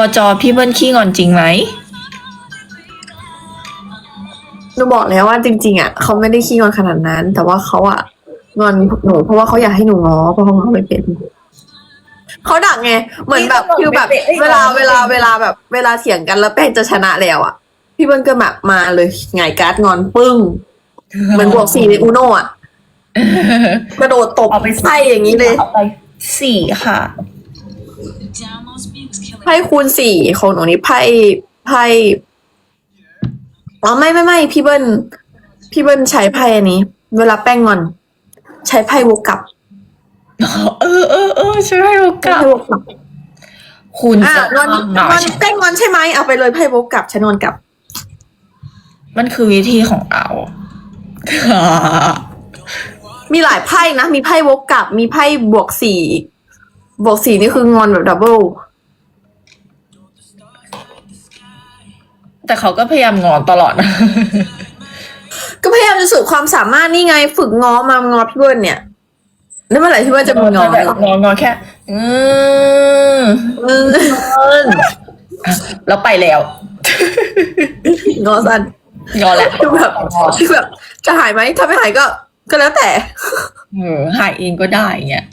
ปอจอพี่เบิ้ลขี้งอนจริงไหมหนูบอกแล้วว่าจริง ๆ อะ เขาไม่ได้ขี้งอนขนาดนั้น แต่ว่าเขาอะงอนหนูเพราะว่าเขาอยากให้หนูง้อเพราะเขาง้อไม่เป็นเขาดักไงเหมือนแบบคือแบบ เวลาเวลาเวลาแบบเวลาเถียงกันแล้วแป้งจะชนะแล้วอะ พี่เบิ้ลก็แบบมาเลยหงายการ์ดงอนปึ้งเหมือนบวกสี่ในอูโน่อะกระโดดตบเอาไปไส้อย่างนี้เลยเอาไปสี่ค่ะไพ่คูณสี่ของหนูนี่ไพ่ไพ่อ๋อไม่ไม่ไม่พี่เบิ้ลพี่เบิ้ลใช้ไพ่อันนี้ เวลาแป้งงอน ใช้ไพ่วกกลับเออเออเออใช่ไหมโอกาไพ่วกกลับคุณอะจะงอนหน่องอนยแป้งงอนใช่ไหมเอาไปเลยไพ่วกกลับฉันนอนกลับ มันคือวิธีของเรามีหลายไพ่นะ มีไพ่วกกลับ มีไพ่บวกสี่บวกสี่นี่คืองอนแบบดับเบิล แต่เขาก็พยายามงอนตลอดนะ ก็พยายามจะสุดความสามารถนี่ไง ฝึกง้อมางอพี่เบิ้ลเนี่ยแล้วเมื่อไหร่พี่เบิ้ลจะมีง้อแบบงอนงอนแค่ อืมอืมแล้วไปแล้วงอสั้นงอนแหละคือแบบคือแบบ จะหายไหมถ้าไม่หายก็ ก็แล้วแต่เออหายเองก็ได้เงี้ย